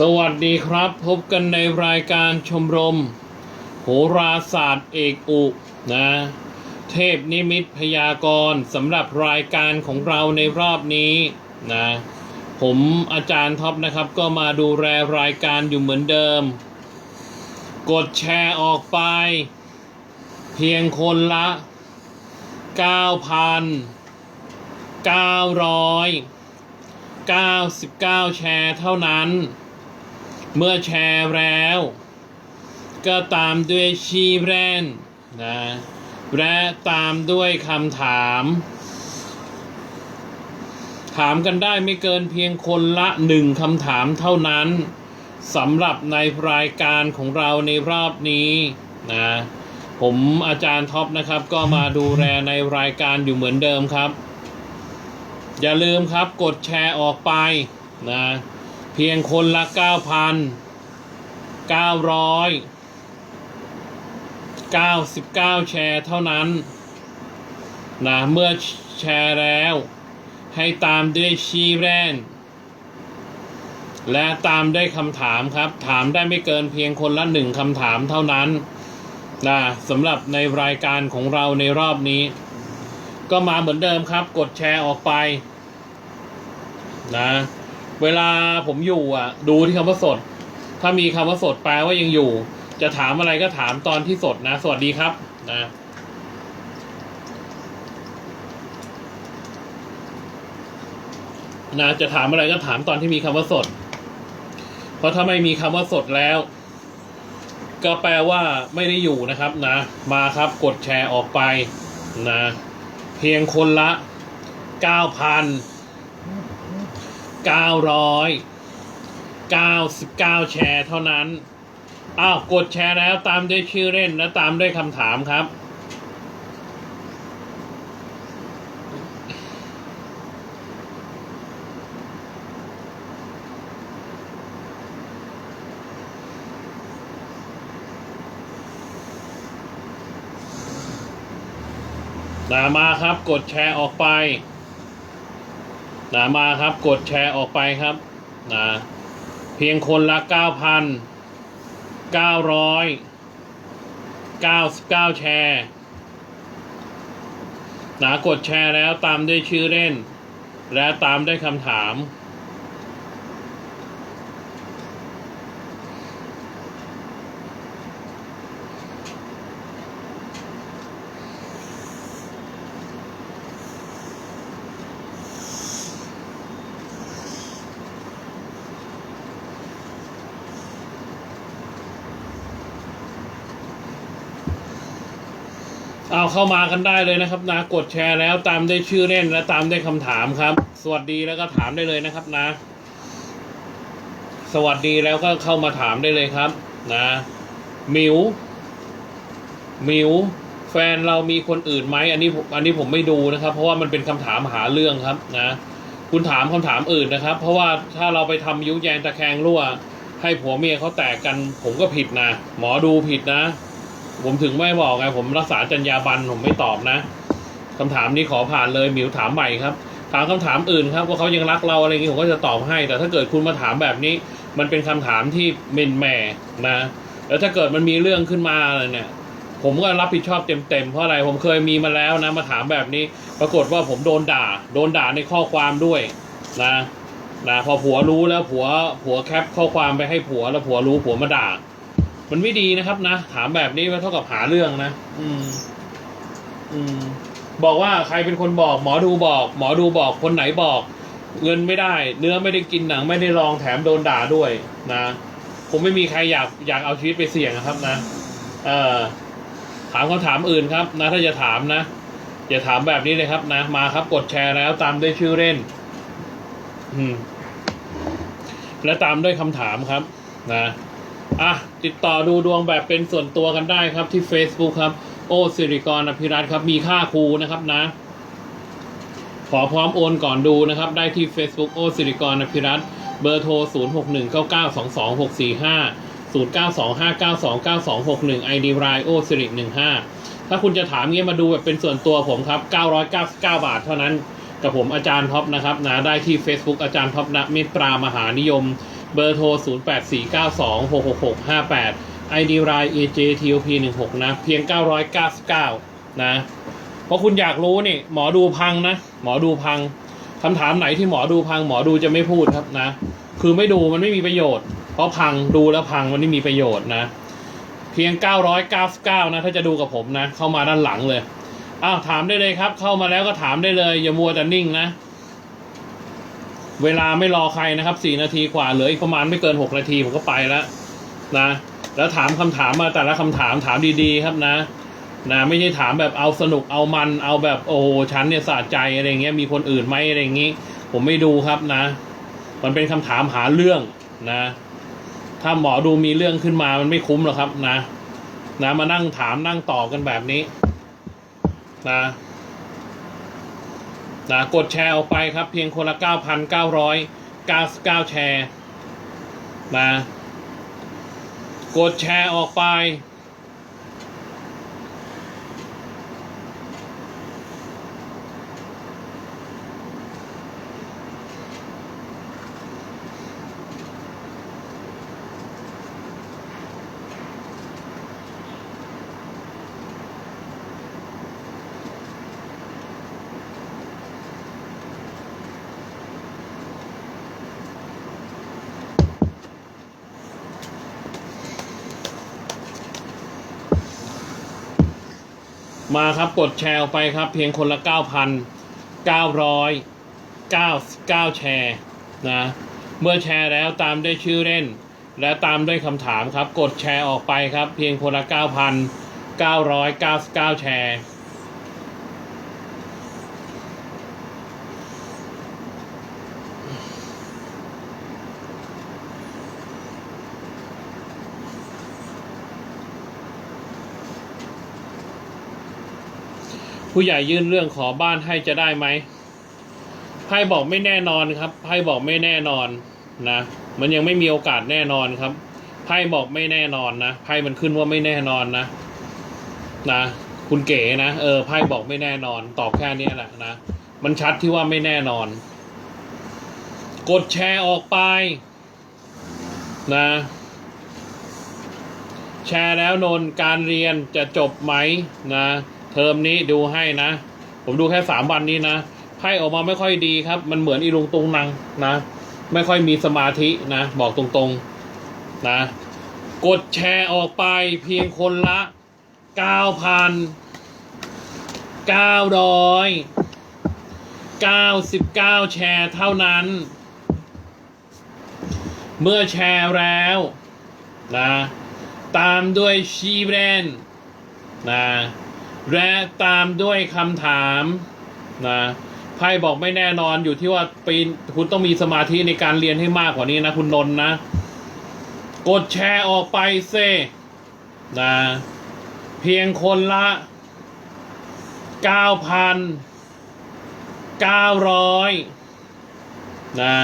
สวัสดีครับพบกันในรายการชมรม โหราศาสตร์เอกอุนะ เทพนิมิตพยากรณ์สำหรับรายการของเราในรอบนี้นะผมอาจารย์ท็อปนะครับก็มาดูแลรายการอยู่เหมือนเดิม กดแชร์ออกไป เพียงคนละ 9,999 แชร์เท่านั้น เมื่อแชร์แล้ว ก็ตามด้วยชีแรนนะและตามด้วยคำถาม ถามกันได้ไม่เกินเพียงคนละหนึ่งคำถามเท่านั้นสำหรับในรายการของเราในรอบนี้นะผมอาจารย์ท็อปนะครับ ก็มาดูแลในรายการอยู่เหมือนเดิมครับ อย่าลืมครับกดแชร์ออกไปนะ เพียงคนละ 9,900 99 แชร์เท่านั้นนะเมื่อแชร์แล้ว ให้ตามด้วยชีแรนและตามได้คำถามครับ ถามได้ไม่เกินเพียงคนละหนึ่งคำถามเท่านั้นนะสำหรับในรายการของเราในรอบนี้ ก็มาเหมือนเดิมครับ กดแชร์ออกไป นะ เวลาผมอยู่อะ ดูที่คำว่าสด ถ้ามีคำว่าสดแปลว่ายังอยู่ จะถามอะไรก็ถามตอนที่สดนะ สวัสดีครับนะนะจะถามอะไรก็ถามตอนที่มีคำว่าสด เพราะถ้าไม่มีคำว่าสดแล้ว ก็แปลว่าไม่ได้อยู่นะครับนะ มาครับกดแชร์ออกไปนะ เพียงคนละ 999 แชร์เท่านั้น อ้าว กดแชร์แล้วตามด้วยชื่อเล่นและตามด้วยคำถามครับนามาครับ กดแชร์ออกไป นะมาครับกดแชร์ออกไปครับนะเพียงคนละเก้าพันเก้าร้อยเก้าสิบเก้าแชร์นะกดแชร์แล้วตามด้วยชื่อเล่น และตามด้วยคำถาม เอาเข้ามากันได้เลยนะครับนะกดแชร์แล้วตามได้ชื่อเล่นและตามได้คำถามครับ สวัสดีแล้วก็ถามได้เลยนะครับนะ สวัสดีแล้วก็เข้ามาถามได้เลยครับ นะมิวมิวแฟนเรามีคนอื่นไหมอันนี้อันนี้ผมไม่ดูนะครับ เพราะว่ามันเป็นคำถามหาเรื่องครับนะคุณถามคำถามอื่นนะครับ เพราะว่าถ้าเราไปทำยุแยงตะแคงรั่ว ให้ผัวเมียเขาแตกกัน ผมก็ผิดนะหมอดูผิดนะ ผมถึงไม่บอกไงผมรักษาจรรยาบรรณผมไม่ตอบนะคำถามนี้ขอผ่านเลยหมิวถามใหม่ครับ ถามคำถามอื่นครับว่าเขายังรักเราอะไรอย่างนี้ผมก็จะตอบให้ แต่ถ้าเกิดคุณมาถามแบบนี้ มันเป็นคำถามที่เมนแหม่นะ แล้วถ้าเกิดมันมีเรื่องขึ้นมาอะไรเนี่ยผมก็รับผิดชอบเต็มๆ เพราะอะไรผมเคยมีมาแล้วนะ มาถามแบบนี้ ปรากฏว่าผมโดนด่า โดนด่าในข้อความด้วยนะนะพอผัวรู้แล้วผัวผัวแคปข้อความไปให้ผัวแล้วผัวรู้ผัวมาด่า มันไม่ดีนะครับนะ ถามแบบนี้มันเท่ากับหาเรื่องนะ อืม อืม บอกว่าใครเป็นคนบอก หมอดูบอก หมอดูบอกคนไหนบอก เงินไม่ได้ เนื้อไม่ได้กินหนังไม่ได้ลองแถมโดนด่าด้วยนะผมไม่มีใครอยากอยากเอาชีวิตไปเสี่ยงนะครับนะ เออถามคำถามอื่นครับ นะ ถ้าจะถามนะอย่าถามแบบนี้เลยครับนะ มาครับกดแชร์แล้วตามด้วยชื่อเล่น อืม และตามด้วยคำถามครับ นะ อะติดต่อดูดวงแบบเป็นส่วนตัวกันได้ครับที่ Facebook ครับ โอสิริกรอภิรัตครับ มีค่าครูนะครับนะ ขอพร้อมโอนก่อนดูนะครับ ได้ที่ Facebook โอสิริกรอภิรัตเบอร์โทร 0 6 1 9 9 2 2 6 4 5 0 9 2 5 9 2 9 2 6 1 ID รายโอสิริ15 ถ้าคุณจะถามเงี้ยมาดูแบบเป็นส่วนตัวผมครับ 999 บาทเท่านั้น กับผมอาจารย์ท็อปนะครับนะได้ที่ Facebook อาจารย์ท็อปนะเมตตามหานิยม เบอร์โทร 0 8 4 9 2 6 6 6 5 8 ID Line AJTOP 1 6 นะ เพียง 999 นะ เพราะคุณอยากรู้นี่หมอดูพังนะ หมอดูพังคำถามไหนที่หมอดูพัง หมอดูจะไม่พูดครับนะ คือไม่ดูมันไม่มีประโยชน์ เพราะพังดูแล้วพังมันไม่มีประโยชน์นะ เพียง 999 นะ ถ้าจะดูกับผมนะ เข้ามาด้านหลังเลยอ้าวถามได้เลยครับ เข้ามาแล้วก็ถามได้เลย อย่ามัวแต่นิ่งนะ เวลาไม่รอใครนะครับสี่นาทีกว่าเหลืออีกประมาณไม่เกินหกนาทีผมก็ไปแล้วนะ แล้วถามคำถามมาแต่ละคำถามถามดีๆ ครับนะนะไม่ใช่ถามแบบเอาสนุกเอามันเอาแบบโอ้ฉันเนี่ยสะใจอะไรเงี้ยมีคนอื่นไหมอะไรอย่างงี้ผมไม่ดูครับนะ มันเป็นคำถามหาเรื่องนะ ถ้าหมอดูมีเรื่องขึ้นมามันไม่คุ้มหรอกครับนะ นะมานั่งถามนั่งตอบกันแบบนี้ นะ นะกดแชร์ออกไปครับเพียงคนละ 9,999 แชร์นะกดแชร์ออกไป มาครับกดแชร์ไปครับ เพียงคนละ9,999แชร์นะเมื่อแชร์แล้วตามด้วยชื่อเล่น และตามด้วยคำถามครับ กดแชร์ออกไปครับ เพียงคนละ9,999แชร์ ผู้ใหญ่ยื่นเรื่องขอบ้านให้จะได้ไหมไพ่บอกไม่แน่นอนครับไพ่บอกไม่แน่นอนนะ มันยังไม่มีโอกาสแน่นอนครับไพ่บอกไม่แน่นอนนะไพ่มันขึ้นว่าไม่แน่นอนนะ นะคุณเก๋นะเออไพ่บอกไม่แน่นอนตอบแค่นี้แหละนะมันชัดที่ว่าไม่แน่นอน กดแชร์ออกไปนะ แชร์แล้วนนการเรียนจะจบไหมนะ เทอมนี้ดูให้นะ ผมดูแค่สามวันนี้นะไพ่ออกมาไม่ค่อยดีครับ มันเหมือนอีลุงตุงนังนะ ไม่ค่อยมีสมาธินะ บอกตรงๆนะ กดแชร์ออกไปเพียงคนละเก้าพันเก้าร้อยเก้าสิบเก้าแชร์เท่านั้น เมื่อแชร์แล้วนะ ตามด้วยชีแบรนนะ และตามด้วยคำถามนะไพ่บอกไม่แน่นอนอยู่ที่ว่าปีนคุณต้องมีสมาธิในการเรียนให้มากกว่านี้นะ คุณนนนะ กดแชร์ออกไปเซนะเพียงคนละเก้าพันเก้าร้อยนะ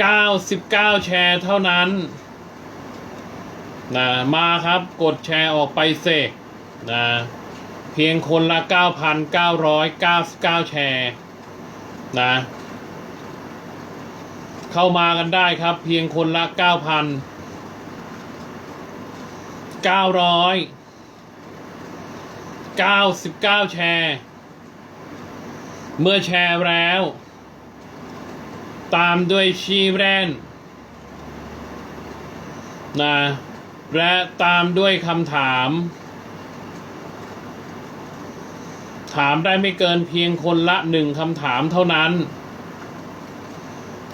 เก้าสิบเก้าแชร์เท่านั้นนะมาครับกดแชร์ออกไปเสกนะ เพียงคนละ 9,999 แชร์นะเข้ามากันได้ครับ เพียงคนละ 9,999 แชร์ เมื่อแชร์แล้ว ตามด้วยชีแบรนด์นะและตามด้วยคำถาม ถามได้ไม่เกินเพียงคนละหนึ่งคำถามเท่านั้น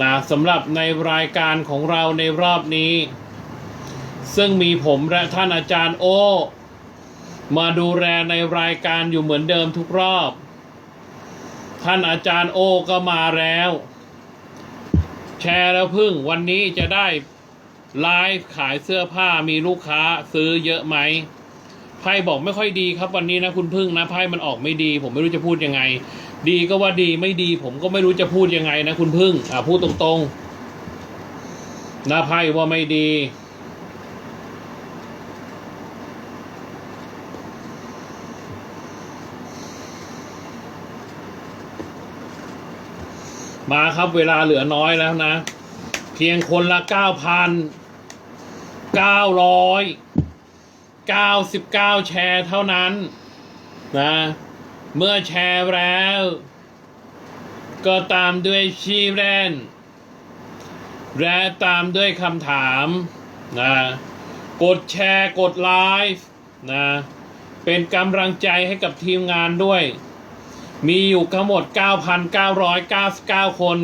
นะสำหรับในรายการของเราในรอบนี้ ซึ่งมีผมและท่านอาจารย์โอ มาดูแลในรายการอยู่เหมือนเดิมทุกรอบ ท่านอาจารย์โอก็มาแล้ว แชร์แล้วพึ่งวันนี้จะได้ไลฟ์ขายเสื้อผ้ามีลูกค้าซื้อเยอะไหม ไพ่บอกไม่ค่อยดีครับวันนี้นะคุณพึ่งนะไพ่มันออกไม่ดี ผมไม่รู้จะพูดยังไง ดีก็ว่าดีไม่ดี ผมก็ไม่รู้จะพูดยังไงนะคุณพึ่งอ่าพูดตรงๆนะไพ่ว่าไม่ดีมาครับเวลาเหลือน้อยแล้วนะ เพียงคนละเก้าพันเก้าร้อย เก้าสิบเก้าแชร์เท่านั้นนะ เมื่อแชร์แล้ว ก็ตามด้วยชื่อเล่น และตามด้วยคำถามนะกดแชร์กดไลฟ์นะเป็นกำลังใจให้กับทีมงานด้วย มีอยู่ทั้งหมด 9,999 คน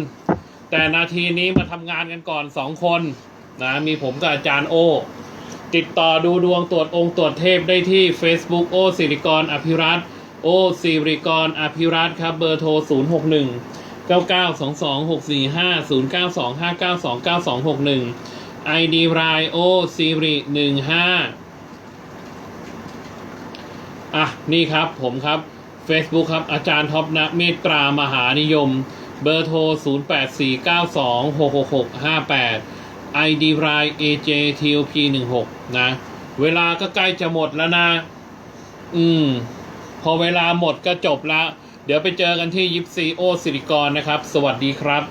แต่นาทีนี้มาทำงานกันก่อน 2 คนนะมีผมกับอาจารย์โอ ติดต่อดูดวงตรวจองค์ตรวจเทพได้ที่ Facebook โอสิริกรอภิรัตโอสิริกรอภิรัตครับเบอร์โทร 061 9922 645 092 592 9261 ID รายโอสิริ15 อะ นี่ครับผมครับ Facebook ครับ อาจารย์ท็อปนะเมตตรามหานิยม เบอร์โทร 0849266658 ID ราย AJTOP16 นะ เวลาก็ใกล้จะหมดแล้วนะ อืม พอเวลาหมดก็จบแล้วเดี๋ยวไปเจอกันที่ยิปซีโอสิริกรนะครับ สวัสดีครับ